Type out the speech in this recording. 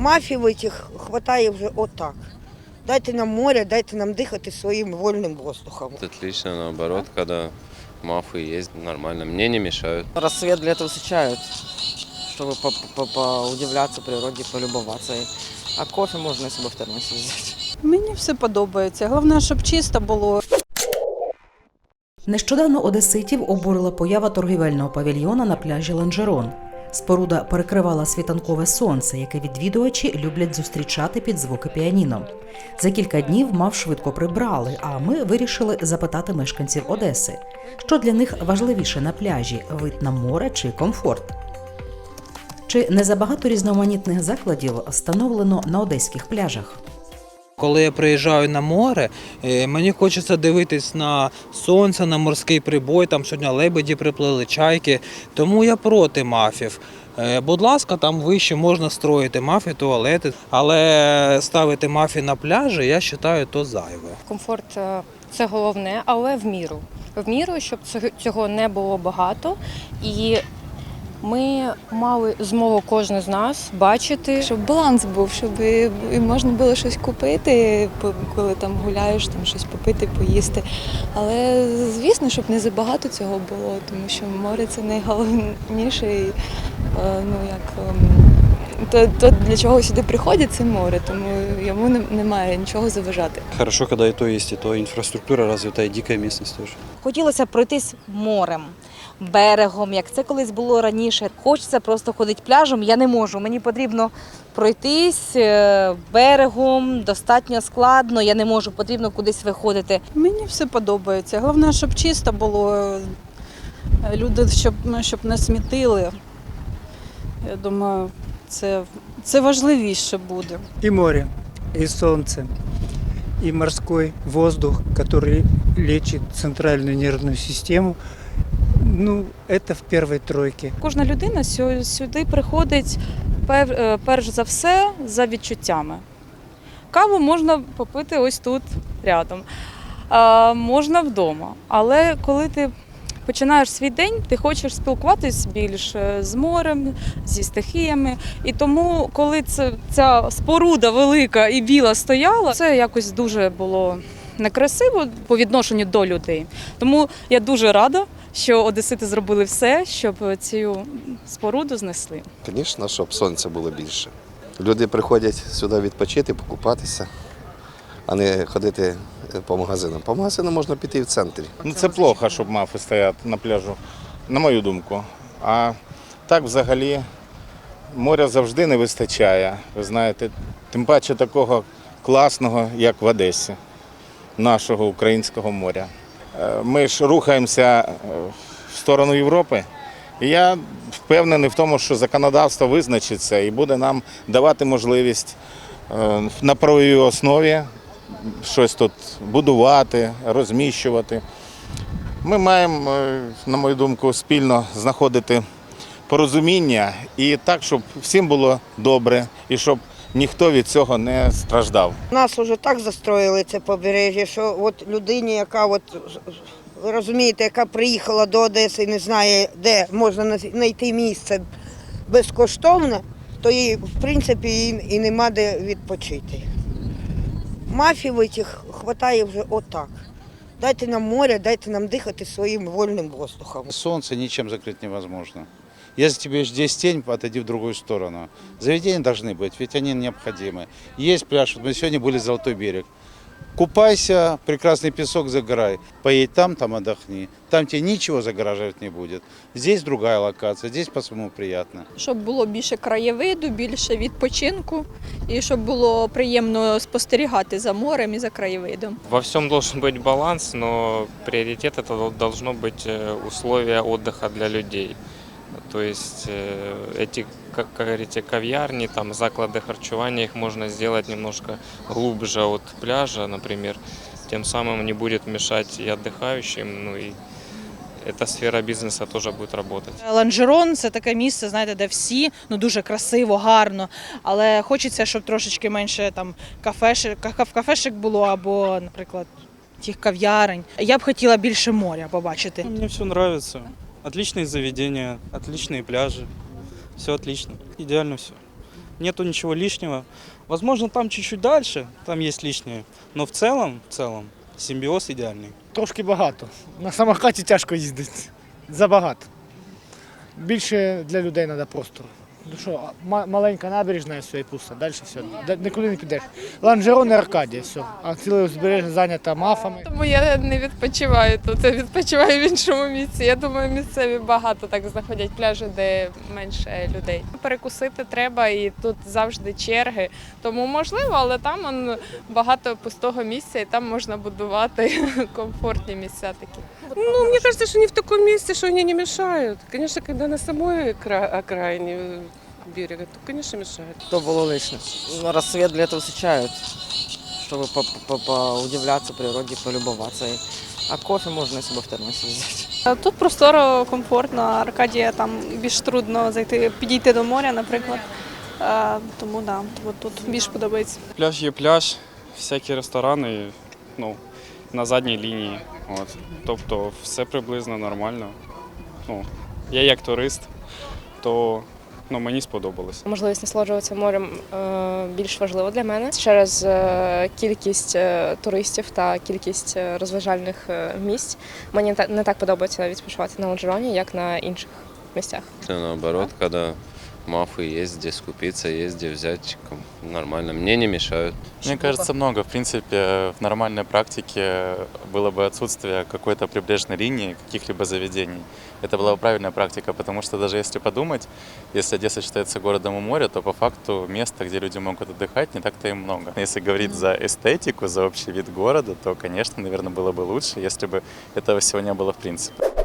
Мафів этих хватає вже отак. Дайте нам море, дайте нам дихати своїм вольним воздухом. Отлично, наоборот, когда мафы есть, нормально. Мне не мешают. Рассвет для этого встречают, чтобы по- по- поудивляться природе, полюбоваться. А кофе можно с собой в термосе взять. Мені все подобається. Головне, щоб чисто було. Нещодавно одеситів обурила поява торгівельного павільйона на пляжі Ланжерон. Споруда перекривала світанкове сонце, яке відвідувачі люблять зустрічати під звуки піаніно. За кілька днів мав швидко прибрали, а ми вирішили запитати мешканців Одеси, що для них важливіше на пляжі вид на море чи комфорт. Чи не забагато різноманітних закладів встановлено на одеських пляжах? Коли я приїжджаю на море, е, мені хочеться дивитись на сонце, на морський прибой. Там сьогодні лебеді приплили, чайки. Тому я проти мафів. Е, Будь ласка, там вище можна строїти мафі, туалети, але ставити мафі на пляжі, я вважаю, то зайве. Комфорт е, це головне, але в міру. В міру, щоб цього- цього не було багато. І ми мали змогу кожен з нас бачити, Щоб баланс був, щоб і можна було щось купити, коли там гуляєш, там щось попити, поїсти. Але звісно, щоб не забагато цього було, тому що море це найголовніше. Е, ну, як, ем, то, то для чого сюди приходять, це море, тому йому немає нічого заважати. Хорошо, когда и то есть, и то инфраструктура развитая, дикая местность тоже. Хотілося пройтись морем, берегом, як це колись було раніше. Хочеться просто ходити пляжем. Я не можу. Мені потрібно пройтись е, берегом, достатньо складно. Я не можу, потрібно кудись виходити. Мені все подобається. Головне, щоб чисто було. е, Люди, щоб, ну, щоб не смітили. Я думаю, це, це важливіше буде. и море, и солнце, и морской воздух, который лечит центральную нервную систему. Ну, это в первой тройке. Кожна людина сюди приходить пер- е, перш за все за відчуттями. Каву можна попити ось тут рядом, а, можна вдома. Але коли ти починаєш свій день, ти хочеш спілкуватись більше з морем, зі стихіями. І тому, коли це, ця споруда велика і біла стояла, це якось дуже було некрасиво по відношенню до людей. Тому я дуже рада, що одесити зробили все, щоб цю споруду знесли. Звісно, щоб сонця було більше. Люди приходять сюди відпочити, покупатися, а не ходити е, по магазинам. По магазинам можна піти і в центрі. Ну це плохо, щоб мафи стоять на пляжу, на мою думку. А так взагалі моря завжди не вистачає. Ви знаєте, тим паче такого класного, як в Одесі, нашого українського моря. Е, Ми ж рухаємося е, в сторону Європи. І я впевнений в тому, що законодавство визначиться і буде нам давати можливість на правовій основі щось тут будувати, розміщувати. Ми маємо, е, на мою думку, спільно знаходити порозуміння і так, щоб всім було добре і щоб ніхто від цього не страждав. Нас уже так застроїли це побережжя, що от людині, яка от ви розумієте, яка приїхала до Одеси і не знає, де можна знайти місце безкоштовне, то їй, в принципі, і нема де відпочити. Мафів этих хватає вже отак. Дайте нам море, дайте нам дихати своїм вольним воздухом. Солнце ничем закрыть невозможно. Если тебе здесь тень, отойди в другую сторону. Заведения должны быть, ведь они необходимы. Есть пляж, вот мы сегодня были Золотой берег. Купайся, прекрасный песок загорай. Поедь там, там отдохни. Там тебе ничего загораживать не будет. Здесь другая локация, здесь по-своему приятно. Щоб було більше краєвиду, більше відпочинку, і щоб було приємно спостерігати за морем і за краєвидом. Во всем должен быть баланс, но приоритет это дол- должно быть э, условия отдыха для людей. То есть э, эти, как говорите, кав'ярни, там заклады харчевания, их можно сделать немножко глубже от пляжа, например. Тем самым не будет мешать и отдыхающим, ну и эта сфера бизнеса тоже будет работать. Ланжерон це таке місце, знаєте, де всі ну дуже красиво, гарно. Але хочеться, щоб трошечки менше там кафешек, каф- кафешек було або, наприклад, тих кав'ярень. Я б хотіла більше моря побачити. Мне все нравится. Отличные заведения, отличные пляжи. Все отлично. Идеально все. нету ничего лишнего. Возможно, там чуть-чуть дальше, там есть лишнее. Но в целом, в целом, симбиоз идеальный. Трошки багато. На самокаті тяжко їздити. Забагато. Більше для людей треба простору. Ну що, маленька набережна і все, і пусто. Далі все. Нікуди не підеш. Ланжерон і Аркадія, все. А ціле узбережжя зайнято мафами. Тому я не відпочиваю тут, я відпочиваю в іншому місці. Я думаю, місцеві багато так знаходять пляжі, де менше людей. Перекусити треба і тут завжди черги. Тому можливо, але там багато пустого місця, і там можна будувати комфортні місця такі. Ну, мне кажется, что не в таком месте, что они не мешают. Конечно, когда на самой кра- окраине э, берега, то, конечно, мешают. То было лишнее. Ну, Рассвет для этого встречают, чтобы по- по- поудивляться природе, полюбоваться. И- А кофе можно себе в термосе взять. Тут просторо, комфортно, Аркадія там більш трудно зайти, підійти до моря, наприклад. Е, Тому да, от тут більш подобається. Пляж є пляж, всякі ресторани ну, на задній лінії. От. Тобто все приблизно нормально. Ну, я як турист, то ну, мені сподобалось. Можливість насолоджуватися морем е, більш важлива для мене через е, кількість е, туристів та кількість е, розважальних е, місць. Мені не так подобається відпочивати на Ланжероні, як на інших місцях. Все наоборот, когда мафы есть где скупиться, есть где взять, ком- нормально. Мне не мешают. Мне кажется, много. В принципе, в нормальной практике было бы отсутствие какой-то прибрежной линии, каких-либо заведений. Это была бы правильная практика, потому что даже если подумать, если Одесса считается городом у моря, то по факту места, где люди могут отдыхать, не так-то и много. Если говорить за эстетику, за общий вид города, то, конечно, наверное, было бы лучше, если бы этого всего не было в принципе.